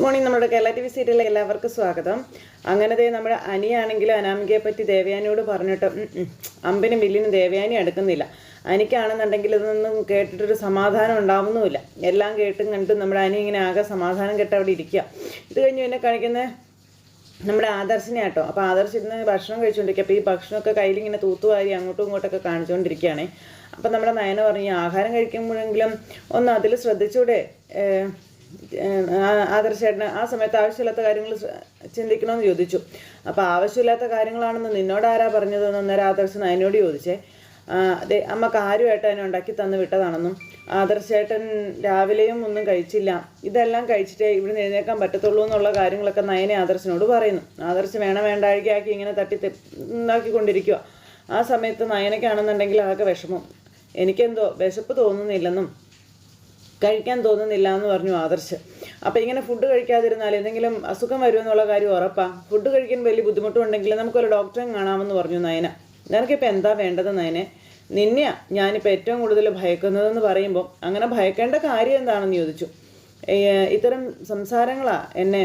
Good morning നമ്മുടെ Kerala T V സീരിയലിലെ എല്ലാവർക്കും സ്വാഗതം. അങ്ങനത്തെ നമ്മുടെ അനിയാണെങ്കിലും അനാമികയെ പറ്റി ദേവയാനിയോട് പറഞ്ഞിട്ട് അമ്പിനും വില്ലിനും ദേവയാനി എടുക്കുന്നില്ല അനിക്കാണെന്നുണ്ടെങ്കിൽ ഇതൊന്നും കേട്ടിട്ടൊരു സമാധാനം ഉണ്ടാവുന്നുമില്ല. എല്ലാം കേട്ടും കണ്ടും നമ്മുടെ അനി ഇങ്ങനെ ആകെ സമാധാനം കെട്ട് അവിടെ ഇരിക്കുക. ഇത് കഴിഞ്ഞ് പിന്നെ കാണിക്കുന്ന നമ്മുടെ ആദർശിനെ അപ്പോൾ ആദർശ് ഇന്ന് ഭക്ഷണം കഴിച്ചുകൊണ്ടിരിക്കുക അപ്പോൾ ഈ ഭക്ഷണമൊക്കെ കയ്യിൽ ഇങ്ങനെ തൂത്തുവാരി അങ്ങോട്ടും ഇങ്ങോട്ടൊക്കെ കാണിച്ചുകൊണ്ടിരിക്കുകയാണ് അപ്പം നമ്മുടെ നയന പറഞ്ഞു ആഹാരം കഴിക്കുമ്പോഴെങ്കിലും ഒന്ന് അതിൽ ശ്രദ്ധിച്ചൂടെ? ആദർശേട്ടന് ആ സമയത്ത് ആവശ്യമില്ലാത്ത കാര്യങ്ങൾ ചിന്തിക്കണമെന്ന് ചോദിച്ചു. അപ്പോൾ ആവശ്യമില്ലാത്ത കാര്യങ്ങളാണെന്ന് നിന്നോട് ആരാ പറഞ്ഞതെന്ന് അന്നേരം ആദർശൻ അതിനോട് ചോദിച്ചേ. അതെ അമ്മ കാര്യമായിട്ട് അതിനെ ഉണ്ടാക്കി തന്നു വിട്ടതാണെന്നും ആദർശേട്ടൻ രാവിലെയും ഒന്നും കഴിച്ചില്ല. ഇതെല്ലാം കഴിച്ചിട്ടേ ഇവിടെ എഴുന്നേക്കാൻ പറ്റത്തുള്ളൂ എന്നുള്ള കാര്യങ്ങളൊക്കെ നയനെ ആദർശനോട് പറയുന്നു. ആദർശ് വേണം വേണ്ടാഴികയാക്കി ഇങ്ങനെ തട്ടി ഉണ്ടാക്കിക്കൊണ്ടിരിക്കുക ആ സമയത്ത് നയനയ്ക്കാണെന്നുണ്ടെങ്കിൽ ആകെ വിഷമം. എനിക്കെന്തോ വിശപ്പ് തോന്നുന്നില്ലെന്നും കഴിക്കാൻ തോന്നുന്നില്ല എന്ന് പറഞ്ഞു ആദർശ്. അപ്പോൾ ഇങ്ങനെ ഫുഡ് കഴിക്കാതിരുന്നാൽ എന്തെങ്കിലും അസുഖം വരുമെന്നുള്ള കാര്യം ഉറപ്പാ. ഫുഡ് കഴിക്കാൻ വലിയ ബുദ്ധിമുട്ടുണ്ടെങ്കിൽ നമുക്കൊരു ഡോക്ടറെ കാണാമെന്ന് പറഞ്ഞു നയന. നിനക്കിപ്പോൾ എന്താ വേണ്ടത് നയനെ? നിന്നെയാ ഞാനിപ്പോൾ ഏറ്റവും കൂടുതൽ ഭയക്കുന്നതെന്ന് പറയുമ്പോൾ അങ്ങനെ ഭയക്കേണ്ട കാര്യം എന്താണെന്ന് ചോദിച്ചു. ഇത്തരം സംസാരങ്ങളാണ് എന്നെ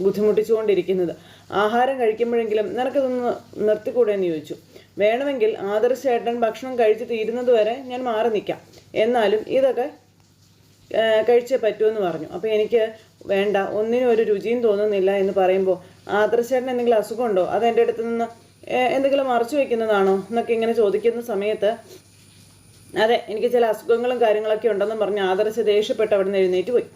ബുദ്ധിമുട്ടിച്ചുകൊണ്ടിരിക്കുന്നത്. ആഹാരം കഴിക്കുമ്പോഴെങ്കിലും നിനക്കിതൊന്ന് നിർത്തിക്കൂടെ എന്ന് ചോദിച്ചു. വേണമെങ്കിൽ ആദർശേട്ടൻ ഭക്ഷണം കഴിച്ച് തീരുന്നത് വരെ ഞാൻ മാറി നിൽക്കാം. എന്നാലും ഇതൊക്കെ കഴിച്ചേ പറ്റുമെന്ന് പറഞ്ഞു. അപ്പോൾ എനിക്ക് വേണ്ട ഒന്നിനും ഒരു രുചിയും തോന്നുന്നില്ല എന്ന് പറയുമ്പോൾ ആദർശേട്ടന് എന്തെങ്കിലും അസുഖമുണ്ടോ? അത് എന്റെ അടുത്ത് നിന്ന് എന്തെങ്കിലും മറച്ചു വയ്ക്കുന്നതാണോ എന്നൊക്കെ ഇങ്ങനെ ചോദിക്കുന്ന സമയത്ത് അതെ എനിക്ക് ചില അസുഖങ്ങളും കാര്യങ്ങളൊക്കെ ഉണ്ടെന്ന് പറഞ്ഞ് ആദർശ് ദേഷ്യപ്പെട്ട് അവിടെ നിന്ന് എഴുന്നേറ്റ് പോയി.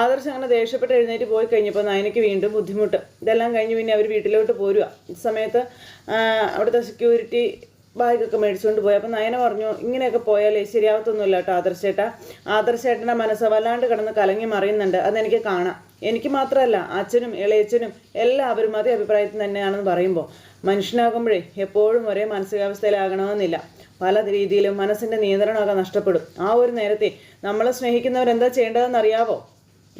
ആദർശ് അങ്ങനെ ദേഷ്യപ്പെട്ട് എഴുന്നേറ്റ് പോയി കഴിഞ്ഞപ്പോൾ നയനയ്ക്ക് വീണ്ടും ബുദ്ധിമുട്ട്. ഇതെല്ലാം കഴിഞ്ഞ് പിന്നെ അവർ വീട്ടിലോട്ട് പോരുക സമയത്ത് അവിടുത്തെ സെക്യൂരിറ്റി ബാഗൊക്കെ മേടിച്ചുകൊണ്ട് പോയി. അപ്പം നയന പറഞ്ഞു ഇങ്ങനെയൊക്കെ പോയാലേ ശരിയാവത്തൊന്നുമില്ല കേട്ടോ ആദർശേട്ട. ആദർശേട്ടന്റെ മനസ്സ് വല്ലാണ്ട് കിടന്ന് കലങ്ങി മറിയുന്നുണ്ട്. അതെനിക്ക് കാണാം. എനിക്ക് മാത്രമല്ല അച്ഛനും ഇളയച്ചനും എല്ലാവരും അതേ അഭിപ്രായത്തിൽ തന്നെയാണെന്ന് പറയുമ്പോൾ മനുഷ്യനാകുമ്പോഴേ എപ്പോഴും ഒരേ മാനസികാവസ്ഥയിലാകണമെന്നില്ല. പല രീതിയിലും മനസ്സിന്റെ നിയന്ത്രണമൊക്കെ നഷ്ടപ്പെടും. ആ ഒരു നേരത്തെ നമ്മളെ സ്നേഹിക്കുന്നവരെന്താ ചെയ്യേണ്ടതെന്ന് അറിയാവോ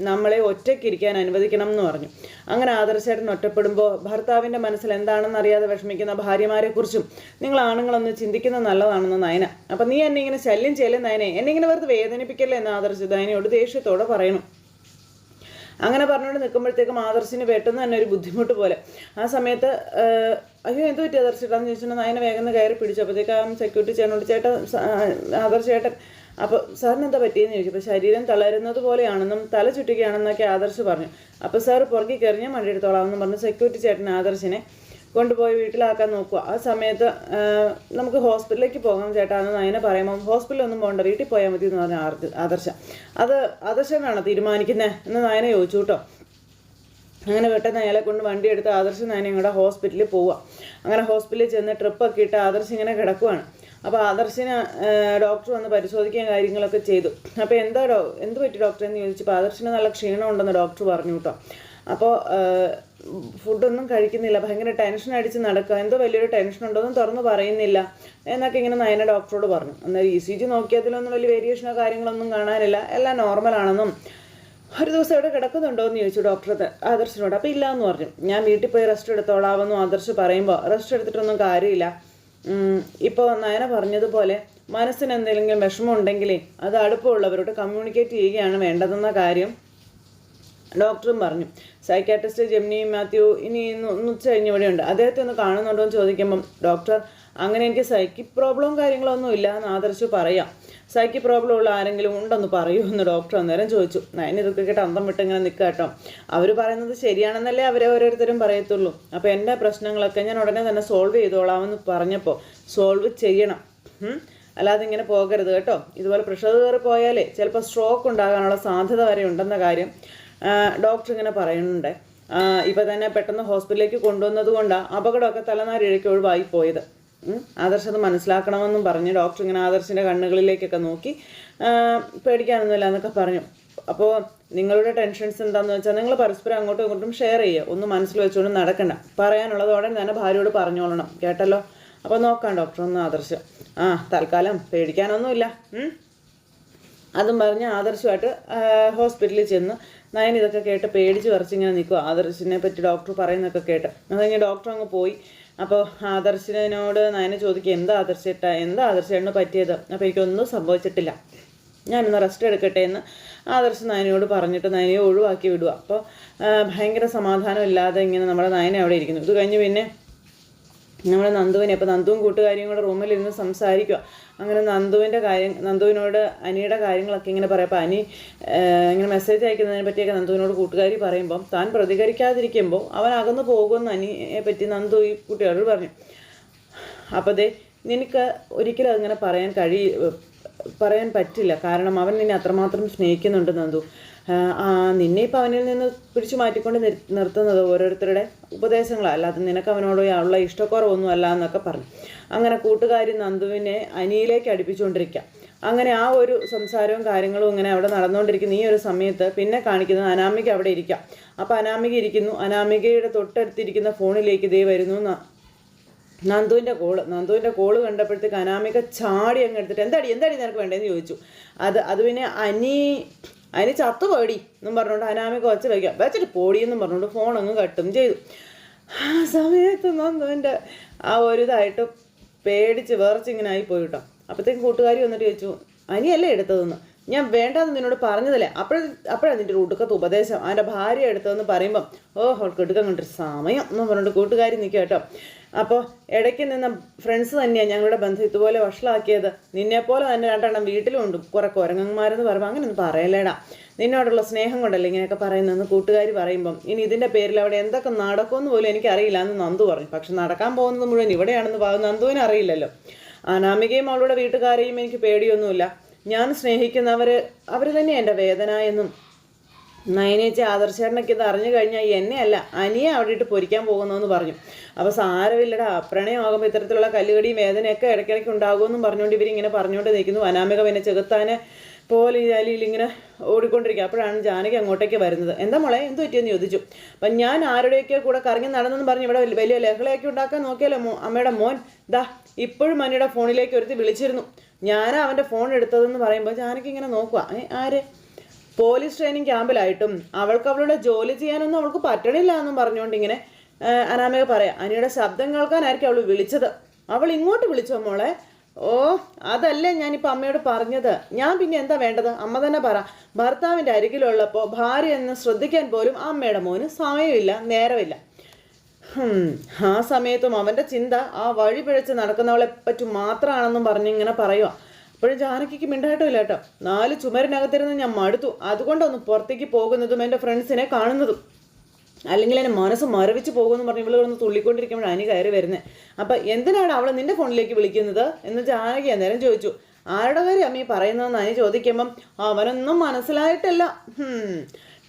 നമ്മളെ ഒറ്റയ്ക്കിരിക്കാൻ അനുവദിക്കണം എന്ന് പറഞ്ഞു. അങ്ങനെ ആദർശേട്ടൻ ഒറ്റപ്പെടുമ്പോൾ ഭർത്താവിന്റെ മനസ്സിൽ എന്താണെന്ന് അറിയാതെ വിഷമിക്കുന്ന ഭാര്യമാരെക്കുറിച്ചും നിങ്ങൾ ആണുങ്ങളൊന്ന് ചിന്തിക്കുന്നത് നല്ലതാണെന്ന് നയന. അപ്പം നീ എന്നെ ഇങ്ങനെ ശല്യം ചെയ്യല്ലേ നയനെ? എന്നെ ഇങ്ങനെ വെറുതെ വേദനിപ്പിക്കല്ലേ എന്ന് ആദർശ് നയനയോട് ദേഷ്യത്തോടെ പറയണം. അങ്ങനെ പറഞ്ഞുകൊണ്ട് നിൽക്കുമ്പോഴത്തേക്കും ആദർശിന് പെട്ടെന്ന് തന്നെ ഒരു ബുദ്ധിമുട്ട് പോലെ. ആ സമയത്ത് അയ്യോ എന്ത് പറ്റി ആദർശേട്ടാന്ന് ചോദിച്ചിട്ടുണ്ടെങ്കിൽ നയനെ വേഗം കയറി പിടിച്ചു. അപ്പോഴത്തേക്ക് ആ സെക്യൂരിറ്റി ചേട്ടനോട് ചേട്ടൻ ആദർശേട്ടൻ അപ്പോൾ സാറിന് എന്താ പറ്റിയെന്ന് ചോദിച്ചു. അപ്പോൾ ശരീരം തളരുന്നത് പോലെയാണെന്നും തല ചുറ്റുകയാണെന്നൊക്കെ ആദർശ് പറഞ്ഞു. അപ്പോൾ സാർ പുറകെ കയറി ഞാൻ വണ്ടി എടുത്തോളാം എന്ന് പറഞ്ഞ് സെക്യൂരിറ്റി ചേട്ടൻ ആദർശിനെ കൊണ്ടുപോയി വീട്ടിലാക്കാൻ നോക്കുക. ആ സമയത്ത് നമുക്ക് ഹോസ്പിറ്റലിലേക്ക് പോകാം ചേട്ടാ എന്ന് അതിനെ പറയുമ്പോൾ ഹോസ്പിറ്റലൊന്നും പോകണ്ട വീട്ടിൽ പോയാൽ മതി എന്ന് പറഞ്ഞ ആദർശ. അത് ആദർശനാണോ തീരുമാനിക്കുന്നത് എന്ന് നയനെ ചോദിച്ചു കേട്ടോ. അങ്ങനെ പെട്ടെന്ന് അയാളെ കൊണ്ട് വണ്ടി എടുത്ത് ആദർശ് നയനെ ഇങ്ങോട്ട് ഹോസ്പിറ്റലിൽ പോവുക. അങ്ങനെ ഹോസ്പിറ്റലിൽ ചെന്ന് ട്രിപ്പൊക്കെ ഇട്ട് ആദർശ് ഇങ്ങനെ കിടക്കുവാണ്. അപ്പോൾ ആദർശിന് ഡോക്ടർ വന്ന് പരിശോധിക്കാൻ കാര്യങ്ങളൊക്കെ ചെയ്തു. അപ്പോൾ എന്താ ഡോ എന്ത് പറ്റി ഡോക്ടർ എന്ന് ചോദിച്ചപ്പോൾ ആദർശിന് നല്ല ക്ഷീണമുണ്ടെന്ന് ഡോക്ടർ പറഞ്ഞു കേട്ടോ. അപ്പോൾ ഫുഡൊന്നും കഴിക്കുന്നില്ല. ഭയങ്കര ടെൻഷൻ അടിച്ച് നടക്കുക. എന്തോ വലിയൊരു ടെൻഷൻ ഉണ്ടോന്നും തുറന്ന് പറയുന്നില്ല. എന്നൊക്കെ ഇങ്ങനെ നയന ഡോക്ടറോട് പറഞ്ഞു. അന്നേരം ഇ സി ജി നോക്കിയതിലൊന്നും വലിയ വേരിയേഷനോ കാര്യങ്ങളൊന്നും കാണാനില്ല. എല്ലാം നോർമലാണെന്നും. ഒരു ദിവസം ഇവിടെ കിടക്കുന്നുണ്ടോ എന്ന് ചോദിച്ചു ഡോക്ടർ ആദർശിനോട്. അപ്പോൾ ഇല്ല എന്ന് പറഞ്ഞു. ഞാൻ വീട്ടിൽ പോയി റെസ്റ്റ് എടുത്തോളാമെന്നും ആദർശ് പറയുമ്പോൾ റെസ്റ്റ് എടുത്തിട്ടൊന്നും കാര്യമില്ല. ഇപ്പോൾ നയന പറഞ്ഞതുപോലെ മനസ്സിന് എന്തെങ്കിലും വിഷമം ഉണ്ടെങ്കിലേ അത് അടുപ്പമുള്ളവരോട് കമ്മ്യൂണിക്കേറ്റ് ചെയ്യുകയാണ് വേണ്ടതെന്ന കാര്യം. ഡോക്ടറും പറഞ്ഞു. സൈക്കാട്രിസ്റ്റ് ജെമിനി മാത്യു ഇനി ഉച്ച കഴിഞ്ഞ് ഇവിടെ ഉണ്ട്. അദ്ദേഹത്തെ ഒന്ന് കാണുന്നുണ്ടോ എന്ന് ചോദിക്കുമ്പം ഡോക്ടർ അങ്ങനെ എനിക്ക് സൈക്കിക് പ്രോബ്ലവും കാര്യങ്ങളൊന്നും ഇല്ല എന്ന് ആദർശ് പറയാം. സൈക്കി പ്രോബ്ലം ഉള്ള ആരെങ്കിലും ഉണ്ടെന്ന് പറയൂ എന്ന് ഡോക്ടർ അന്നേരം ചോദിച്ചു. ഞാൻ ഇതൊക്കെ അന്തം വിട്ട് ഇങ്ങനെ നിൽക്കുക കേട്ടോ. അവർ പറയുന്നത് ശരിയാണെന്നല്ലേ അവരെ ഓരോരുത്തരും പറയത്തുള്ളൂ. അപ്പോൾ എന്റെ പ്രശ്നങ്ങളൊക്കെ ഞാൻ ഉടനെ തന്നെ സോൾവ് ചെയ്തോളാമെന്ന് പറഞ്ഞപ്പോൾ സോൾവ് ചെയ്യണം. അല്ലാതെ ഇങ്ങനെ പോകരുത് കേട്ടോ. ഇതുപോലെ പ്രഷർ കയറി പോയാലേ ചിലപ്പോൾ സ്ട്രോക്ക് ഉണ്ടാകാനുള്ള സാധ്യത വരെ ഉണ്ടെന്ന കാര്യം ഡോക്ടർ ഇങ്ങനെ പറയുന്നുണ്ട്. ഇപ്പം തന്നെ പെട്ടെന്ന് ഹോസ്പിറ്റലിലേക്ക് കൊണ്ടുവന്നത് കൊണ്ടാണ് അപകടമൊക്കെ തലനാരിഴയ്ക്ക് ഒഴിവായി പോയത്. ആദർശം അത് മനസ്സിലാക്കണമെന്നും പറഞ്ഞ് ഡോക്ടർ ഇങ്ങനെ ആദർശിന്റെ കണ്ണുകളിലേക്കൊക്കെ നോക്കി പേടിക്കാനൊന്നുമില്ല എന്നൊക്കെ പറഞ്ഞു. അപ്പോൾ നിങ്ങളുടെ ടെൻഷൻസ് എന്താണെന്ന് വെച്ചാൽ നിങ്ങൾ പരസ്പരം അങ്ങോട്ടും ഇങ്ങോട്ടും ഷെയർ ചെയ്യുക. ഒന്നും മനസ്സിൽ വെച്ചുകൊണ്ട് നടക്കണ്ട. പറയാനുള്ളത് ഉടനെ തന്നെ ഭാര്യയോട് പറഞ്ഞോളണം. കേട്ടല്ലോ? അപ്പോൾ നോക്കാം ഡോക്ടർ ഒന്ന് ആദർശം. ആ തൽക്കാലം പേടിക്കാനൊന്നുമില്ല. അതും പറഞ്ഞ് ആദർശമായിട്ട് ഹോസ്പിറ്റലിൽ ചെന്ന് നയൻ ഇതൊക്കെ കേട്ട് പേടിച്ച് വരച്ചിങ്ങനെ നിൽക്കുക ആദർശിനെ പറ്റി ഡോക്ടർ പറയുന്നതൊക്കെ കേട്ട്. അത് ഡോക്ടർ അങ്ങ് പോയി? അപ്പോൾ ആദർശിനോട് നയനെ ചോദിക്കുക എന്താ ആദർശേട്ട? എന്താ ആദർശേട്ടന് പറ്റിയത്? അപ്പോൾ എനിക്കൊന്നും സംഭവിച്ചിട്ടില്ല. ഞാനൊന്ന് റെസ്റ്റ് എടുക്കട്ടെ എന്ന് ആദർശ് നയനയോട് പറഞ്ഞിട്ട് നയനെ ഒഴിവാക്കി വിടുക അപ്പോൾ ഭയങ്കര സമാധാനം ഇല്ലാതെ ഇങ്ങനെ നമ്മുടെ നയന അവിടെ ഇരിക്കുന്നു. ഇത് കഴിഞ്ഞ് പിന്നെ നമ്മുടെ നന്ദുവിനെ അപ്പോൾ നന്ദുവും കൂട്ടുകാരിയും കൂടെ റൂമിലിരുന്ന് സംസാരിക്കുക അങ്ങനെ നന്ദുവിന്റെ കാര്യം നന്ദുവിനോട് അനിയുടെ കാര്യങ്ങളൊക്കെ ഇങ്ങനെ പറയപ്പോൾ അനി ഇങ്ങനെ മെസ്സേജ് അയക്കുന്നതിനെ പറ്റിയൊക്കെ നന്ദുവിനോട് കൂട്ടുകാരി പറയുമ്പം താൻ പ്രതികരിക്കാതിരിക്കുമ്പോൾ അവൻ അകന്നു പോകുമെന്ന് അനിയെ പറ്റി നന്ദു ഈ കുട്ടികളോട് പറഞ്ഞു. അപ്പോൾ ദേ നിനക്ക് ഒരിക്കലും അങ്ങനെ പറയാൻ കഴി പറയാൻ പറ്റില്ല. കാരണം അവൻ നിന്നെ അത്രമാത്രം സ്നേഹിക്കുന്നുണ്ട് നന്ദു. നിന്നെ ഇപ്പം അവനിൽ നിന്ന് പിടിച്ചു മാറ്റിക്കൊണ്ട് നിർ- നിർത്തുന്നത് ഓരോരുത്തരുടെ ഉപദേശങ്ങളാണ് അല്ലാതെ നിനക്ക് അവനോട് ഉള്ള ഇഷ്ടക്കുറവൊന്നും അല്ല എന്നൊക്കെ പറഞ്ഞു. അങ്ങനെ കൂട്ടുകാരി നന്ദുവിനെ അനിയിലേക്ക് അടുപ്പിച്ചുകൊണ്ടിരിക്കുക അങ്ങനെ ആ ഒരു സംസാരവും കാര്യങ്ങളും ഇങ്ങനെ അവിടെ നടന്നുകൊണ്ടിരിക്കുന്ന ഈ ഒരു സമയത്ത് പിന്നെ കാണിക്കുന്നത് അനാമിക അവിടെ ഇരിക്കാം. അപ്പോൾ അനാമിക ഇരിക്കുന്നു. അനാമികയുടെ തൊട്ടടുത്തിരിക്കുന്ന ഫോണിലേക്ക് ദേ വരുന്നു നന്ദുവിന്റെ കോൾ നന്ദുവിന്റെ കോൾ കണ്ടപ്പോഴത്തേക്ക് അനാമിക ചാടി അങ്ങ് എടുത്തിട്ട് എന്താടി എന്താടി നിനക്ക് വേണ്ടതെന്ന് ചോദിച്ചു. അത് അത് പിന്നെ അനി അനി ചത്തു പോടി എന്നും പറഞ്ഞുകൊണ്ട് അനാമിക വച്ച് വയ്ക്കാം വെച്ചിട്ട് പോടി എന്നും പറഞ്ഞുകൊണ്ട് ഫോൺ അങ്ങ് കട്ടും ചെയ്തു. ആ സമയത്ത് നന്ദുവിന്റെ ആ ഒരു ഇതായിട്ട് പേടിച്ച് വേർച്ചിങ്ങനായി പോയി കേട്ടോ അപ്പോഴത്തേക്കും കൂട്ടുകാരി വന്നിട്ട് ചോദിച്ചു അനിയല്ലേ എടുത്തതെന്ന്? ഞാൻ വേണ്ടാന്ന് നിന്നോട് പറഞ്ഞതല്ലേ. അപ്പോഴേ അപ്പോഴാണ് നിന്റെ ഒടുക്കത്തെ ഉപദേശം. അവന്റെ ഭാര്യ എടുത്തതെന്ന് പറയുമ്പം ഓ അവൾക്ക് എടുക്കാൻ കണ്ടൊരു സമയം എന്ന് പറഞ്ഞിട്ട് കൂട്ടുകാരി നിൽക്കുക കേട്ടോ. അപ്പോൾ ഇടയ്ക്ക് നിന്ന ഫ്രണ്ട്സ് തന്നെയാണ് ഞങ്ങളുടെ ബന്ധം ഇതുപോലെ വഷളാക്കിയത്. നിന്നെപ്പോലെ തന്നെ രണ്ടെണ്ണം വീട്ടിലുണ്ട്. കുറെ കുരങ്ങന്മാരെന്ന് പറയുമ്പോൾ അങ്ങനെയൊന്നും പറയലേടാ നിന്നോടുള്ള സ്നേഹം കൊണ്ടല്ലേ ഇങ്ങനെയൊക്കെ പറയുന്നതെന്ന് കൂട്ടുകാർ പറയുമ്പം. ഇനി ഇതിന്റെ പേരിൽ അവിടെ എന്തൊക്കെ നടക്കുമെന്ന് പോലും എനിക്കറിയില്ല എന്ന് നന്ദു പറഞ്ഞു. പക്ഷെ നടക്കാൻ പോകുന്നത് മുഴുവൻ ഇവിടെയാണെന്ന് ഭാഗം നന്ദുവിന് അറിയില്ലല്ലോ. അനാമികയും അവളുടെ വീട്ടുകാരെയും എനിക്ക് പേടിയൊന്നുമില്ല. ഞാൻ സ്നേഹിക്കുന്നവർ അവർ തന്നെ എന്റെ വേദന എന്നും നയനേച്ചി ആദർശേട്ടനൊക്കെ ഇത് അറിഞ്ഞു കഴിഞ്ഞാൽ എന്നെയല്ല അനിയെ അവിടെ ഇട്ട് പൊരിക്കാൻ പോകുന്നതെന്ന് പറഞ്ഞു. അപ്പോൾ സാരമില്ലടാ പ്രണയമാകുമ്പോൾ ഇത്തരത്തിലുള്ള കല്ലുകടിയും വേദനയൊക്കെ ഇടയ്ക്കിടയ്ക്ക് ഉണ്ടാകുമെന്നും പറഞ്ഞുകൊണ്ട് ഇവരിങ്ങനെ പറഞ്ഞുകൊണ്ട് നിൽക്കുന്നു. അനാമിക പിന്നെ ചെകുത്താനെ പോലെ ഈ അലിയിൽ ഇങ്ങനെ ഓടിക്കൊണ്ടിരിക്കുക. അപ്പോഴാണ് ജാനകി അങ്ങോട്ടേക്ക് വരുന്നത്. എന്താ മോളെ എന്ത് പറ്റിയെന്ന് ചോദിച്ചു? അപ്പം ഞാൻ ആരുടെയൊക്കെ കൂടെ കറങ്ങി നടന്നെന്ന് പറഞ്ഞ് ഇവിടെ വലിയ- ലഹളയൊക്കെ ഉണ്ടാക്കാൻ നോക്കിയാലോ മോ അമ്മയുടെ മോൻ. ദാ ഇപ്പോഴും അനിയുടെ ഫോണിലേക്ക് ഒരുത്തി വിളിച്ചിരുന്നു. ഞാനാ അവന്റെ ഫോൺ എടുത്തതെന്ന് പറയുമ്പോൾ ജാനകി ഇങ്ങനെ നോക്കുക ആര്? പോലീസ് ട്രെയിനിങ് ക്യാമ്പിലായിട്ടും അവൾക്ക് അവളുടെ ജോലി ചെയ്യാനൊന്നും അവൾക്ക് പറ്റണില്ല എന്നും പറഞ്ഞുകൊണ്ട് ഇങ്ങനെ അനാമിക പറയാം അനിയുടെ ശബ്ദം കേൾക്കാനായിരിക്കും അവൾ വിളിച്ചത്. അവൾ ഇങ്ങോട്ട് വിളിച്ചോ മോളെ? ഓ അതല്ലേ ഞാനിപ്പോൾ അമ്മയോട് പറഞ്ഞത്. ഞാൻ പിന്നെ എന്താ വേണ്ടത്? അമ്മ തന്നെ പറ. ഭർത്താവിന്റെ അരികിലുള്ളപ്പോൾ ഭാര്യ എന്ന് ശ്രദ്ധിക്കാൻ പോലും അമ്മയുടെ മോന് സമയമില്ല നേരമില്ല. ആ സമയത്തും അവന്റെ ചിന്ത ആ വഴി പിഴച്ച് നടക്കുന്നവളെ പറ്റി മാത്രമാണെന്നും പറഞ്ഞിങ്ങനെ പറയുക അപ്പോഴും ജാനകിക്ക് മിണ്ടായിട്ടുമില്ല കേട്ടോ. നാല് ചുമരിനകത്തിരുന്ന് ഞാൻ മടുത്തു. അതുകൊണ്ടൊന്ന് പുറത്തേക്ക് പോകുന്നതും എന്റെ ഫ്രണ്ട്സിനെ കാണുന്നതും. അല്ലെങ്കിൽ എന്റെ മനസ്സ് മരവിച്ച് പോകുമെന്ന് പറഞ്ഞ് ഇവൾ ഒന്ന് തുള്ളിക്കൊണ്ടിരിക്കുമ്പോഴാണ് അനി കയറി വരുന്നത് അപ്പം എന്തിനാണ് അവൾ നിന്റെ ഫോണിലേക്ക് വിളിക്കുന്നത്? എന്ന് ജാനകി അന്നേരം ചോദിച്ചു. ആരുടെ കാര്യം അമ്മ പറയുന്നതെന്ന് അനി ചോദിക്കുമ്പം അവനൊന്നും മനസ്സിലായിട്ടില്ല.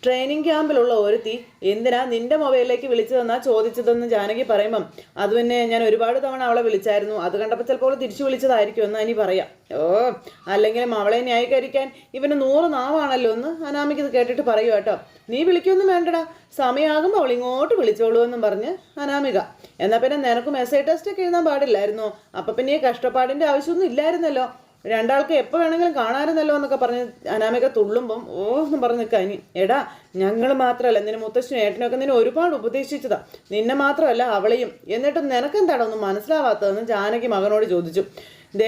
ട്രെയിനിങ് ക്യാമ്പിലുള്ള ഒരുത്തി എന്തിനാ നിന്റെ മൊബൈലിലേക്ക് വിളിച്ചതെന്നാ ചോദിച്ചതെന്ന് ജാനകി പറയുമ്പം അത് പിന്നെ ഞാൻ ഒരുപാട് തവണ അവളെ വിളിച്ചായിരുന്നു. അത് കണ്ടപ്പോൾ ചിലപ്പോൾ തിരിച്ചു വിളിച്ചതായിരിക്കും എന്ന് അനി പറയാം. ഓ അല്ലെങ്കിലും അവളെ ന്യായീകരിക്കാൻ ഇവന് നൂറ് നാവാണല്ലോ എന്ന് അനാമിക്ക് ഇത് കേട്ടിട്ട് പറയൂ കേട്ടോ നീ വിളിക്കൊന്നും വേണ്ടടാ. സമയമാകുമ്പോൾ അവൾ ഇങ്ങോട്ട് വിളിച്ചോളൂ എന്നും പറഞ്ഞ് അനാമിക. എന്നാൽ പിന്നെ നിനക്ക് മെസ്സേജ് ടെസ്റ്റ് ഒക്കെ എഴുതാൻ പാടില്ലായിരുന്നോ? അപ്പം പിന്നെ ഈ കഷ്ടപ്പാടിന്റെ ആവശ്യമൊന്നും ഇല്ലായിരുന്നല്ലോ. രണ്ടാൾക്ക് എപ്പോൾ വേണമെങ്കിലും കാണാറുന്നല്ലോ എന്നൊക്കെ പറഞ്ഞ് അനാമിക തുള്ളുമ്പം ഓ എന്ന് പറഞ്ഞ് അനി എടാ ഞങ്ങൾ മാത്രമല്ല നിന്നെ മുത്തശ്ശനും ഏട്ടനൊക്കെ നിന്നെ ഒരുപാട് ഉപദേശിച്ചതാ. നിന്നെ മാത്രമല്ല അവളെയും. എന്നിട്ടും നിനക്കെന്താണോ ഒന്നും മനസ്സിലാവാത്തതെന്ന് ജാനകി മകനോട് ചോദിച്ചു. ദേ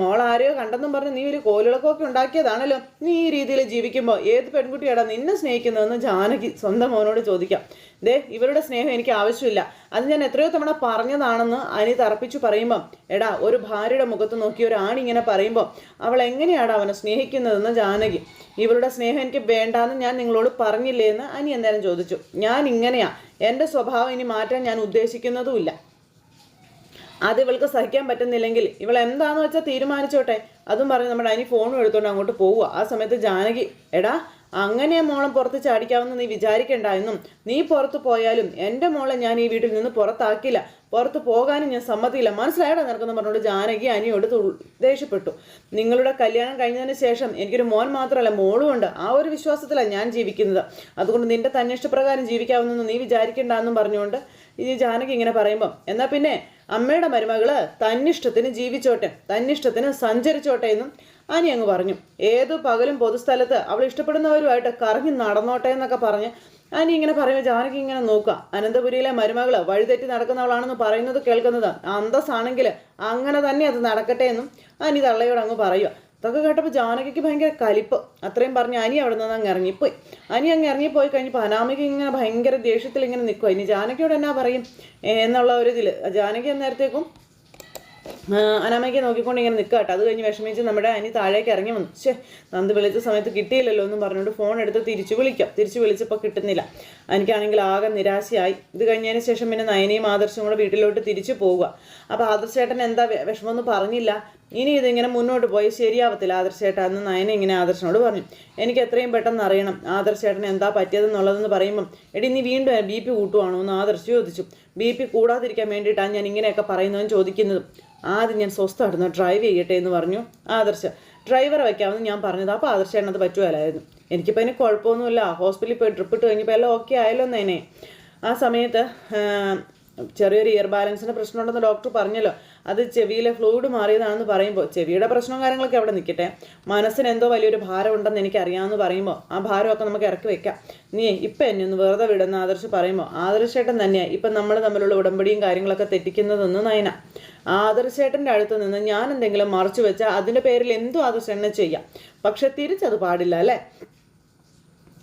മോൾ ആരെയോ കണ്ടെന്നും പറഞ്ഞ് നീ ഒരു കോലിളക്കമൊക്കെ ഉണ്ടാക്കിയതാണല്ലോ. നീ ഈ രീതിയിൽ ജീവിക്കുമ്പോൾ ഏത് പെൺകുട്ടിയാടാ നിന്നെ സ്നേഹിക്കുന്നതെന്ന് ജാനകി സ്വന്തം മോനോട് ചോദിക്കാം. ദേ ഇവരുടെ സ്നേഹം എനിക്ക് ആവശ്യമില്ല. അത് ഞാൻ എത്രയോ തവണ പറഞ്ഞതാണെന്ന് അനി തറപ്പിച്ചു പറയുമ്പം എടാ ഒരു ഭാര്യയുടെ മുഖത്ത് നോക്കി ഒരു ആണിങ്ങനെ പറയുമ്പോൾ അവൾ എങ്ങനെയാണ് അവനെ സ്നേഹിക്കുന്നതെന്ന് ജാനകി? ഇവരുടെ സ്നേഹം എനിക്ക് വേണ്ടാന്ന് ഞാൻ നിങ്ങളോട് പറഞ്ഞില്ലേ എന്ന് അനി എന്തായാലും ചോദിച്ചു. ഞാൻ ഇങ്ങനെയാ. എന്റെ സ്വഭാവം ഇനി മാറ്റാൻ ഞാൻ ഉദ്ദേശിക്കുന്നതുമില്ല. അത് ഇവൾക്ക് സഹിക്കാൻ പറ്റുന്നില്ലെങ്കിൽ ഇവൾ എന്താന്ന് വെച്ചാൽ തീരുമാനിച്ചോട്ടെ. അതും പറഞ്ഞ് നമ്മുടെ അനി ഫോണും എടുത്തോണ്ട് അങ്ങോട്ട് പോവുക ആ സമയത്ത് ജാനകി എടാ അങ്ങനെ മോളം പുറത്ത് ചാടിക്കാമെന്ന് നീ വിചാരിക്കേണ്ട എന്നും. നീ പുറത്ത് പോയാലും എന്റെ മോളെ ഞാൻ ഈ വീട്ടിൽ നിന്ന് പുറത്താക്കില്ല. പുറത്ത് പോകാനും ഞാൻ സമ്മതിയില്ല മനസ്സിലായടാ നിനക്കെന്ന് പറഞ്ഞുകൊണ്ട് ജാനകി അനിയോട് ദേഷ്യപ്പെട്ടു. നിങ്ങളുടെ കല്യാണം കഴിഞ്ഞതിന് ശേഷം എനിക്കൊരു മോൻ മാത്രമല്ല മോളും ഉണ്ട്. ആ ഒരു വിശ്വാസത്തിലാണ് ഞാൻ ജീവിക്കുന്നത്. അതുകൊണ്ട് നിന്റെ തന്നിഷ്ടപ്രകാരം ജീവിക്കാവുന്നെന്ന് നീ വിചാരിക്കേണ്ട എന്നും പറഞ്ഞുകൊണ്ട് ഈ ജാനകി ഇങ്ങനെ പറയുമ്പോൾ എന്നാൽ പിന്നെ അമ്മയുടെ മരുമകൾ തന്നിഷ്ടത്തിന് ജീവിച്ചോട്ടെ തന്നിഷ്ടത്തിന് സഞ്ചരിച്ചോട്ടെ എന്നും അനി അങ്ങ് പറഞ്ഞു. ഏതു പകലും പൊതുസ്ഥലത്ത് അവൾ ഇഷ്ടപ്പെടുന്നവരുമായിട്ട് കറങ്ങി നടന്നോട്ടെ എന്നൊക്കെ പറഞ്ഞ് അനി ഇങ്ങനെ പറയുമ്പോൾ ജാനകി ഇങ്ങനെ നോക്കുക. അനന്തപുരിയിലെ മരുമകൾ വഴിതെറ്റി നടക്കുന്നവളാണെന്ന് പറയുന്നത് കേൾക്കുന്നത് അന്തസ്സാണെങ്കിൽ അങ്ങനെ തന്നെ അത് നടക്കട്ടെ എന്നും അനി തള്ളയോട് അങ്ങ് പറയുക അതൊക്കെ കേട്ടപ്പോൾ ജാനകിക്ക് ഭയങ്കര കലിപ്പ്. അത്രയും പറഞ്ഞ് അനി അവിടെ നിന്ന് അങ്ങ് ഇറങ്ങിപ്പോയി. അനി അങ്ങ് ഇറങ്ങിപ്പോയി കഴിഞ്ഞപ്പോൾ അനാമിക ഇങ്ങനെ ഭയങ്കര ദേഷ്യത്തിൽ ഇങ്ങനെ നിൽക്കുക ഇനി ജാനകിയോട് എന്നാ പറയും എന്നുള്ള ഒരു ഇതിൽ ജാനകി അന്നേരത്തേക്കും അനാമയ്ക്ക് നോക്കിക്കൊണ്ട് ഇങ്ങനെ നിൽക്കുക കേട്ടോ. അത് കഴിഞ്ഞ് വിഷമിച്ച് നമ്മുടെ അനി താഴേക്ക് ഇറങ്ങി വന്നു. ശേ നന്ദ് വിളിച്ച സമയത്ത് കിട്ടിയില്ലല്ലോ എന്നും പറഞ്ഞുകൊണ്ട് ഫോൺ എടുത്ത് തിരിച്ചു വിളിക്കാം. തിരിച്ചു വിളിച്ചപ്പോൾ കിട്ടുന്നില്ല. എനിക്കാണെങ്കിൽ ആകെ നിരാശയായി. ഇത് കഴിഞ്ഞതിന് ശേഷം പിന്നെ നയനയും ആദർശവും കൂടെ വീട്ടിലോട്ട് തിരിച്ചു പോവുക. അപ്പോൾ ആദർശേട്ടൻ എന്താ വിഷമമൊന്നും പറഞ്ഞില്ല. ഇനി ഇതിങ്ങനെ മുന്നോട്ട് പോയി ശരിയാവത്തില്ല. ആദർശേട്ടാ എന്ന് നയന ഇങ്ങനെ ആദർശനോട് പറഞ്ഞു. എനിക്ക് എത്രയും പെട്ടെന്ന് അറിയണം ആദർശേട്ടന് എന്താ പറ്റിയതെന്നുള്ളതെന്ന് പറയുമ്പം എടി നീ വീണ്ടും ബി പി കൂട്ടുവാണോ എന്ന് ആദർശ് ചോദിച്ചു. ബി പി കൂടാതിരിക്കാൻ വേണ്ടിയിട്ടാണ് ഞാൻ ഇങ്ങനെയൊക്കെ പറയുന്നതും ചോദിക്കുന്നതും. ആദ്യം ഞാൻ സ്വസ്ഥമായിരുന്നു ഡ്രൈവ് ചെയ്യട്ടെ എന്ന് പറഞ്ഞു ആദർശ. ഡ്രൈവറെ വയ്ക്കാമെന്ന് ഞാൻ പറഞ്ഞത് അപ്പോൾ ആദർശേട്ടനത് പറ്റുമല്ലായിരുന്നു എനിക്കിപ്പോൾ അതിന് കുഴപ്പമൊന്നുമില്ല. ഹോസ്പിറ്റലിൽ പോയി ട്രിപ്പ് ഇട്ട് കഴിഞ്ഞപ്പോൾ എല്ലാം ഓക്കെ ആയല്ലോ എന്നേനെ ആ സമയത്ത് ചെറിയൊരു ഇയർ ബാലൻസിന്റെ പ്രശ്നമുണ്ടെന്ന് ഡോക്ടർ പറഞ്ഞല്ലോ. അത് ചെവിയിലെ ഫ്ലൂയിഡ് മാറിയതാണെന്ന് പറയുമ്പോൾ ചെവിയുടെ പ്രശ്നവും കാര്യങ്ങളൊക്കെ അവിടെ നിൽക്കട്ടെ. മനസ്സിന് എന്തോ വലിയൊരു ഭാരം ഉണ്ടെന്ന് എനിക്കറിയാമെന്ന് പറയുമ്പോൾ ആ ഭാരമൊക്കെ നമുക്ക് ഇറക്കി വെക്കാം. നീ ഇപ്പം എന്നെ ഒന്ന് വെറുതെ വിടുന്ന ആദർശ് പറയുമ്പോൾ ആദർശേട്ടൻ തന്നെയാണ് ഇപ്പം നമ്മൾ തമ്മിലുള്ള ഉടമ്പടിയും കാര്യങ്ങളൊക്കെ തെറ്റിക്കുന്നതെന്ന് നയന. ആദർശേട്ടന്റെ അടുത്ത് നിന്ന് ഞാൻ എന്തെങ്കിലും മറച്ചു വെച്ചാൽ അതിന്റെ പേരിൽ എന്തും ആദർശേട്ടനെ ചെയ്യാം. പക്ഷെ തിരിച്ചത് പാടില്ല അല്ലേ?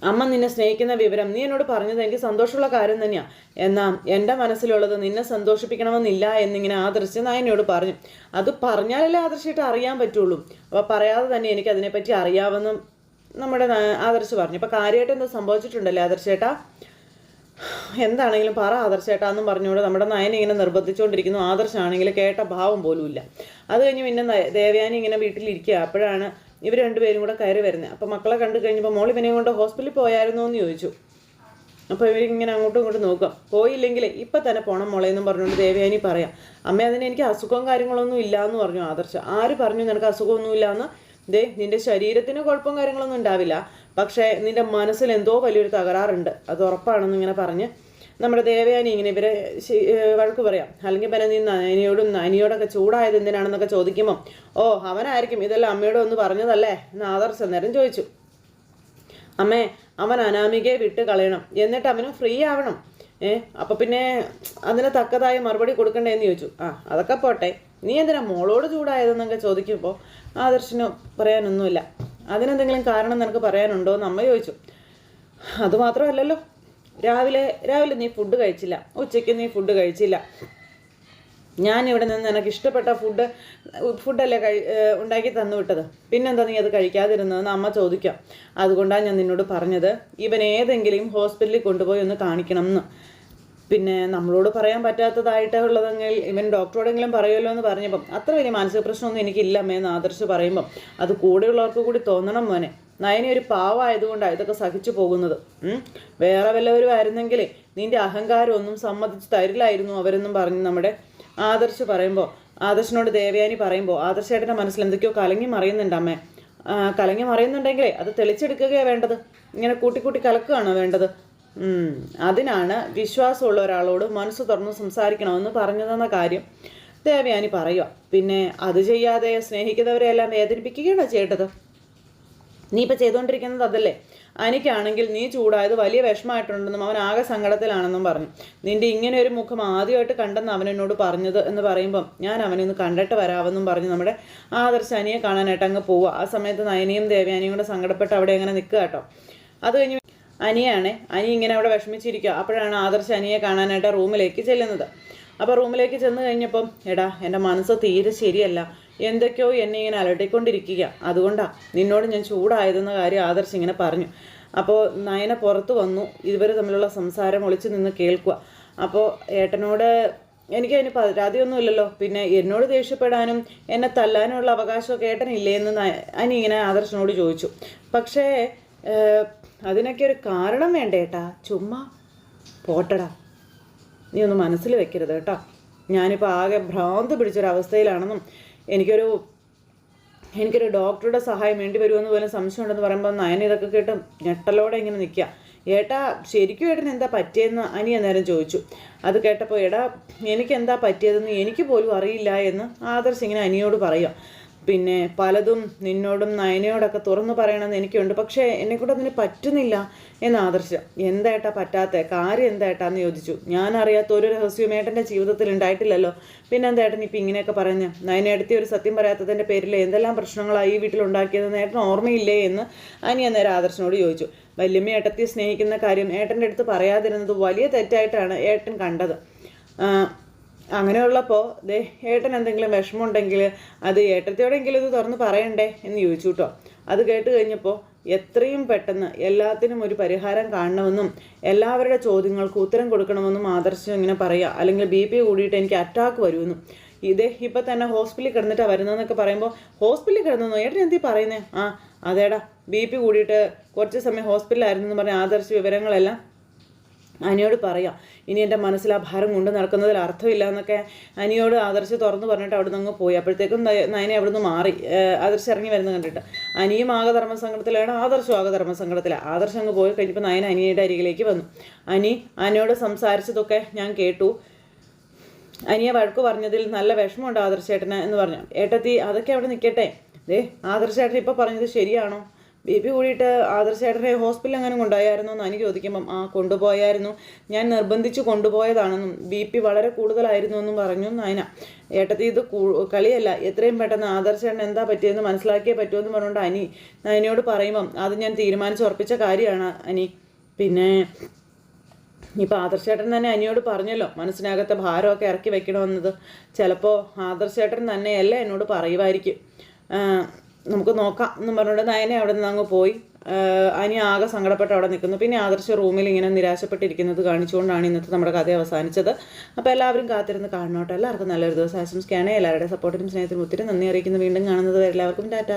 അമ്മ നിന്നെ സ്നേഹിക്കുന്ന വിവരം നീ എന്നോട് പറഞ്ഞത് എനിക്ക് സന്തോഷമുള്ള കാര്യം തന്നെയാണ് എന്നാൽ എന്റെ മനസ്സിലുള്ളത് നിന്നെ സന്തോഷിപ്പിക്കണമെന്നില്ല എന്നിങ്ങനെ ആദർശ് നായനോട് പറഞ്ഞു. അത് പറഞ്ഞാലല്ലേ ആദർശിയിട്ട് അറിയാൻ പറ്റുള്ളൂ. അപ്പോൾ പറയാതെ തന്നെ എനിക്ക് അതിനെപ്പറ്റി അറിയാമെന്നും നമ്മുടെ ആദർശ് പറഞ്ഞു. അപ്പോൾ കാര്യമായിട്ട് എന്താ സംഭവിച്ചിട്ടുണ്ടല്ലേ ആദർശേട്ടാ? എന്താണെങ്കിലും പറ ആദർശേട്ടാ എന്നും പറഞ്ഞുകൊണ്ട് നമ്മുടെ നയനെ ഇങ്ങനെ നിർബന്ധിച്ചുകൊണ്ടിരിക്കുന്നു. ആദർശാണെങ്കിൽ കേട്ട ഭാവം പോലും ഇല്ല അത് കഴിഞ്ഞ് പിന്നെ ദേവയാനി ഇങ്ങനെ വീട്ടിലിരിക്കുക. അപ്പോഴാണ് ഇവർ രണ്ടുപേരും കൂടെ കയറി വരുന്നത് അപ്പോൾ മക്കളെ കണ്ടു കഴിഞ്ഞപ്പോൾ മോൾ ഇവനെയും കൊണ്ട് ഹോസ്പിറ്റലിൽ പോയായിരുന്നു എന്ന് ചോദിച്ചു. അപ്പോൾ ഇവരിങ്ങനെ അങ്ങോട്ടും ഇങ്ങോട്ടും നോക്കാം പോയില്ലെങ്കിൽ ഇപ്പം തന്നെ പോണം മോളെ എന്നും പറഞ്ഞുകൊണ്ട് ദേവയാനി പറയാം അമ്മ അതിന് എനിക്ക് അസുഖവും കാര്യങ്ങളൊന്നും ഇല്ല എന്ന് പറഞ്ഞു ആദർശ. ആര് പറഞ്ഞു നിനക്ക് അസുഖമൊന്നും ഇല്ല എന്ന് ദേ നിന്റെ ശരീരത്തിന് കുഴപ്പം കാര്യങ്ങളൊന്നും ഉണ്ടാവില്ല. പക്ഷേ നിന്റെ മനസ്സിൽ എന്തോ വലിയൊരു തകരാറുണ്ട്. അത് ഉറപ്പാണെന്ന് ഇങ്ങനെ പറഞ്ഞ് നമ്മുടെ ദേവയാനി ഇങ്ങനെ ഇവരെ വഴക്ക് പറയാം. അല്ലെങ്കിൽ പിന്നെ നീ നയനിയോടും നയനിയോടൊക്കെ ചൂടായത് എന്തിനാണെന്നൊക്കെ ചോദിക്കുമ്പോൾ ഓ അവനായിരിക്കും ഇതെല്ലാം അമ്മയോട് ഒന്ന് പറഞ്ഞതല്ലേ? എന്ന് ആദർശ നേരം ചോദിച്ചു. അമ്മേ അവൻ അനാമികയെ വിട്ട് കളയണം. എന്നിട്ട് അവനും ഫ്രീ ആവണം. ഏ അപ്പൊ പിന്നെ അതിന് തക്കതായ മറുപടി കൊടുക്കണ്ടേ എന്ന് ചോദിച്ചു. ആ അതൊക്കെ പോട്ടെ. നീ എന്തിനാ മോളോട് ചൂടായതെന്നൊക്കെ ചോദിക്കുമ്പോൾ ആദർശന് പറയാനൊന്നുമില്ല. അതിനെന്തെങ്കിലും കാരണം നിനക്ക് പറയാനുണ്ടോ എന്ന് അമ്മ ചോദിച്ചു. അതുമാത്രമല്ലല്ലോ രാവിലെ രാവിലെ നീ ഫുഡ് കഴിച്ചില്ല. ഉച്ചയ്ക്ക് നീ ഫുഡ് കഴിച്ചില്ല. ഞാൻ ഇവിടെ നിന്ന് നിനക്ക് ഇഷ്ടപ്പെട്ട ഫുഡ് ഫുഡല്ലേ കഴി ഉണ്ടാക്കി തന്നു വിട്ടത്. പിന്നെന്താ നീ അത് കഴിക്കാതിരുന്നതെന്ന് അമ്മ ചോദിക്കാം. അതുകൊണ്ടാണ് ഞാൻ നിന്നോട് പറഞ്ഞത് ഇവൻ ഏതെങ്കിലും ഹോസ്പിറ്റലിൽ കൊണ്ടുപോയി ഒന്ന് കാണിക്കണം എന്ന് പിന്നെ നമ്മളോട് പറയാൻ പറ്റാത്തതായിട്ട് ഉള്ളതെങ്കിൽ ഇവൻ ഡോക്ടറോടെങ്കിലും പറയുമല്ലോ എന്ന് പറഞ്ഞപ്പം അത്ര വലിയ മാനസിക പ്രശ്നമൊന്നും എനിക്കില്ല അമ്മയെന്ന് ആദർശ് പറയുമ്പം. അത് കൂടെയുള്ളവർക്ക് കൂടി തോന്നണം മോനെ. നയനി ഒരു പാവമായതുകൊണ്ടാണ് ഇതൊക്കെ സഹിച്ചു പോകുന്നത്. വേറെ വല്ലവരും ആയിരുന്നെങ്കിൽ നിന്റെ അഹങ്കാരം ഒന്നും സമ്മതിച്ച് തരില്ലായിരുന്നു അവരെന്നും പറഞ്ഞ് നമ്മുടെ ആദർശ് പറയുമ്പോൾ ആദർശനോട് ദേവയാനി പറയുമ്പോൾ ആദർശേട്ടന്റെ മനസ്സിൽ എന്തൊക്കെയോ കലങ്ങി മറിയുന്നുണ്ട് അമ്മേ. കലങ്ങി മറിയുന്നുണ്ടെങ്കിലേ അത് തെളിച്ചെടുക്കുകയാണ് വേണ്ടത്. ഇങ്ങനെ കൂട്ടിക്കൂട്ടി കലക്കുകയാണോ വേണ്ടത്? അതിനാണ് വിശ്വാസമുള്ള ഒരാളോട് മനസ്സ് തുറന്ന് സംസാരിക്കണമെന്ന് പറഞ്ഞതെന്ന കാര്യം ദേവയാനി പറയുക പിന്നെ അത് ചെയ്യാതെ സ്നേഹിക്കുന്നവരെല്ലാം വേദനിപ്പിക്കുകയാണോ ചെയ്യേണ്ടത്? നീ ഇപ്പം ചെയ്തുകൊണ്ടിരിക്കുന്നത് അതല്ലേ? അനിക്കാണെങ്കിൽ നീ ചൂടായത് വലിയ വിഷമമായിട്ടുണ്ടെന്നും അവൻ ആകെ സങ്കടത്തിലാണെന്നും പറഞ്ഞു. നിന്റെ ഇങ്ങനെ ഒരു മുഖം ആദ്യമായിട്ട് കണ്ടെന്ന് അവൻ എന്നോട് പറഞ്ഞത് എന്ന് പറയുമ്പം ഞാൻ അവനെ ഒന്ന് കണ്ടിട്ട് വരാമെന്നും പറഞ്ഞ് നമ്മുടെ ആദർശ അനിയെ കാണാനായിട്ട് അങ്ങ് പോവുക ആ സമയത്ത് നയനിയും ദേവയാനിയും കൂടെ സങ്കടപ്പെട്ട് അവിടെ അങ്ങനെ നിൽക്കുക കേട്ടോ? അത് കഴിഞ്ഞ് അനിയാണ്. അനി ഇങ്ങനെ അവിടെ വിഷമിച്ചിരിക്കുക. അപ്പോഴാണ് ആദർശ അനിയെ കാണാനായിട്ട് റൂമിലേക്ക് ചെല്ലുന്നത്. അപ്പോൾ റൂമിലേക്ക് ചെന്ന് കഴിഞ്ഞപ്പം എടാ എന്റെ മനസ്സ് തീരെ ശരിയല്ല. എന്തൊക്കെയോ എന്നെ ഇങ്ങനെ അലട്ടിക്കൊണ്ടിരിക്കുക. അതുകൊണ്ടാണ് നിന്നോട് ഞാൻ ചൂടായതെന്ന കാര്യം ആദർശ് ഇങ്ങനെ പറഞ്ഞു. അപ്പോൾ നയന പുറത്ത് വന്നു. ഇവർ തമ്മിലുള്ള സംസാരം ഒളിച്ചു നിന്ന് കേൾക്കുക. അപ്പോൾ ഏട്ടനോട് എനിക്ക് അതിന് പരാതിയൊന്നുമില്ലല്ലോ പിന്നെ എന്നോട് ദേഷ്യപ്പെടാനും എന്നെ തല്ലാനുമുള്ള അവകാശമൊക്കെ ഏട്ടനില്ലേ എന്ന് അനിങ്ങനെ ആദർശനോട് ചോദിച്ചു. പക്ഷേ അതിനൊക്കെ ഒരു കാരണം വേണ്ടേട്ടാ ചുമ്മാ പോട്ടടാ. നീ ഒന്ന് മനസ്സിൽ വെക്കരുത് കേട്ടോ. ഞാനിപ്പോൾ ആകെ ഭ്രാന്ത് പിടിച്ചൊരവസ്ഥയിലാണെന്നും എനിക്കൊരു എനിക്കൊരു ഡോക്ടറുടെ സഹായം വേണ്ടി വരുമെന്ന് പോലും സംശയമുണ്ടെന്ന് പറയുമ്പോൾ നയന ഇതൊക്കെ കേട്ട് ഞെട്ടലോടെ ഇങ്ങനെ നിൽക്കുക ഏട്ടാ ശരിക്കും ഏട്ടന് എന്താ പറ്റിയെന്ന് അനി അന്നേരം ചോദിച്ചു. അത് കേട്ടപ്പോൾ എടാ എനിക്ക് എന്താ പറ്റിയതെന്ന് എനിക്ക് പോലും അറിയില്ല എന്ന് ആദർശ് ഇങ്ങനെ അനിയോട് പറയുക പിന്നെ പലതും നിന്നോടും നയനയോടൊക്കെ തുറന്നു പറയണമെന്ന് എനിക്കുണ്ട്. പക്ഷേ എന്നെക്കൂടെ അതിന് പറ്റുന്നില്ല എന്ന് ആദർശം എന്തായിട്ടാ പറ്റാത്ത? കാര്യം എന്തായിട്ടാന്ന് ചോദിച്ചു. ഞാൻ അറിയാത്ത ഒരു രഹസ്യവും ഏട്ടന്റെ ജീവിതത്തിൽ ഉണ്ടായിട്ടില്ലല്ലോ. പിന്നെ എന്തായിട്ടൻ ഇപ്പം ഇങ്ങനെയൊക്കെ പറഞ്ഞ്? നയനടുത്തി ഒരു സത്യം പറയാത്തതിന്റെ പേരിൽ എന്തെല്ലാം പ്രശ്നങ്ങളാണ് ഈ വീട്ടിൽ ഉണ്ടാക്കിയതെന്ന് ഏട്ടൻ ഓർമ്മയില്ലേ എന്ന് അനിയ നേരം ആദർശനോട് ചോദിച്ചു. വല്യമ്മ ഏട്ടത്തി സ്നേഹിക്കുന്ന കാര്യം ഏട്ടന്റെ അടുത്ത് പറയാതിരുന്നത് വലിയ തെറ്റായിട്ടാണ് ഏട്ടൻ കണ്ടത്. അങ്ങനെയുള്ളപ്പോൾ ദേ ഏട്ടൻ എന്തെങ്കിലും വിഷമമുണ്ടെങ്കിൽ അത് ഏട്ടത്തിയോടെങ്കിലും ഇത് തുറന്ന് പറയണ്ടേ എന്ന് ചോദിച്ചു കേട്ടോ അത് കേട്ട് കഴിഞ്ഞപ്പോൾ എത്രയും പെട്ടെന്ന് എല്ലാത്തിനും ഒരു പരിഹാരം കാണണമെന്നും എല്ലാവരുടെ ചോദ്യങ്ങൾക്ക് ഉത്തരം കൊടുക്കണമെന്നും ആദർശം ഇങ്ങനെ പറയുക അല്ലെങ്കിൽ ബി പി കൂടിയിട്ട് എനിക്ക് അറ്റാക്ക് വരുമെന്നും. ഇതേ ഇപ്പം തന്നെ ഹോസ്പിറ്റലിൽ കിടന്നിട്ടാണ് വരുന്നതെന്നൊക്കെ പറയുമ്പോൾ ഹോസ്പിറ്റലിൽ കിടന്നോ ഏട്ടൻ എന്തി പറയുന്നേ? ആ അതേടാ ബി പി കൂടിയിട്ട് കുറച്ച് സമയം ഹോസ്പിറ്റലായിരുന്നു എന്ന് പറഞ്ഞ ആദർശ വിവരങ്ങളെല്ലാം അനിയോട് പറയാം. ഇനി എന്റെ മനസ്സിൽ ആ ഭാരം കൊണ്ട് നടക്കുന്നതിൽ അർത്ഥമില്ല എന്നൊക്കെ അനിയോട് ആദർശ് തുറന്ന് പറഞ്ഞിട്ട് അവിടെ നിന്ന് പോയി. അപ്പോഴത്തേക്കും നയ- നയനെ അവിടെ നിന്ന് മാറി ആദർശ് ഇറങ്ങി വരുന്നത് കണ്ടിട്ട്. അനിയും ആകധർമ്മ സംഘടത്തിലാണ് ആദർശം ആകധർമ്മ സങ്കടത്തിലാണ് ആദർശം അങ്ങ് പോയി കഴിഞ്ഞപ്പോൾ നയൻ അനിയുടെ അരികിലേക്ക് വന്നു. അനി അനിയോട് സംസാരിച്ചതൊക്കെ ഞാൻ കേട്ടു. അനിയെ വഴക്ക് പറഞ്ഞതിൽ നല്ല വിഷമമുണ്ട് ആദർശേട്ടന് എന്ന് പറഞ്ഞു. ഏട്ടത്തി അതൊക്കെ അവിടെ നിൽക്കട്ടെ. ദേ ആദർശേട്ടൻ ഇപ്പോൾ പറഞ്ഞത് ശരിയാണോ? ബി പി കൂടിയിട്ട് ആദർശേട്ടനെ ഹോസ്പിറ്റലിൽ അങ്ങനെ കൊണ്ടുപോയായിരുന്നു എന്ന് എനിക്ക് ചോദിക്കുമ്പം ആ കൊണ്ടുപോയായിരുന്നു. ഞാൻ നിർബന്ധിച്ച് കൊണ്ടുപോയതാണെന്നും ബി പി വളരെ കൂടുതലായിരുന്നു എന്നും പറഞ്ഞു നയന. ഏട്ടത്തി ഇത് കളിയല്ല. എത്രയും പെട്ടെന്ന് ആദർശേട്ടൻ എന്താ പറ്റിയെന്ന് മനസ്സിലാക്കിയേ പറ്റുമെന്ന് പറഞ്ഞുകൊണ്ട് അനി നയനയോട് പറയുമ്പം അത് ഞാൻ തീരുമാനിച്ച് ഉറപ്പിച്ച കാര്യമാണ് അനി. പിന്നെ ഇപ്പോൾ ആദർശേട്ടൻ തന്നെ അനിയോട് പറഞ്ഞല്ലോ മനസ്സിനകത്തെ ഭാരമൊക്കെ ഇറക്കി വെക്കണമെന്നത്. ചിലപ്പോൾ ആദർശേട്ടൻ തന്നെയല്ല എന്നോട് പറയുമായിരിക്കും നമുക്ക് നോക്കാം എന്നും പറഞ്ഞുകൊണ്ട് നയനെ അവിടെ നിന്ന് അങ്ങ് പോയി. അനി ആകെ സങ്കടപ്പെട്ട് അവിടെ നിൽക്കുന്നു. പിന്നെ ആദർശ റൂമിൽ ഇങ്ങനെ നിരാശപ്പെട്ടിരിക്കുന്നത് കാണിച്ചുകൊണ്ടാണ് ഇന്നത്തെ നമ്മുടെ കഥ അവസാനിച്ചത്. അപ്പോൾ എല്ലാവരും കാത്തിരുന്ന് കാണണോട്ടെ. എല്ലാവർക്കും നല്ലൊരു ദിവസം ആശംസിക്കുകയാണ്. എല്ലാവരുടെ സപ്പോർട്ടിനും സ്നേഹത്തിനും ഒത്തിരി നന്ദി അറിയിക്കുന്നു. വീണ്ടും കാണുന്നത് എല്ലാവർക്കും ടാറ്റ.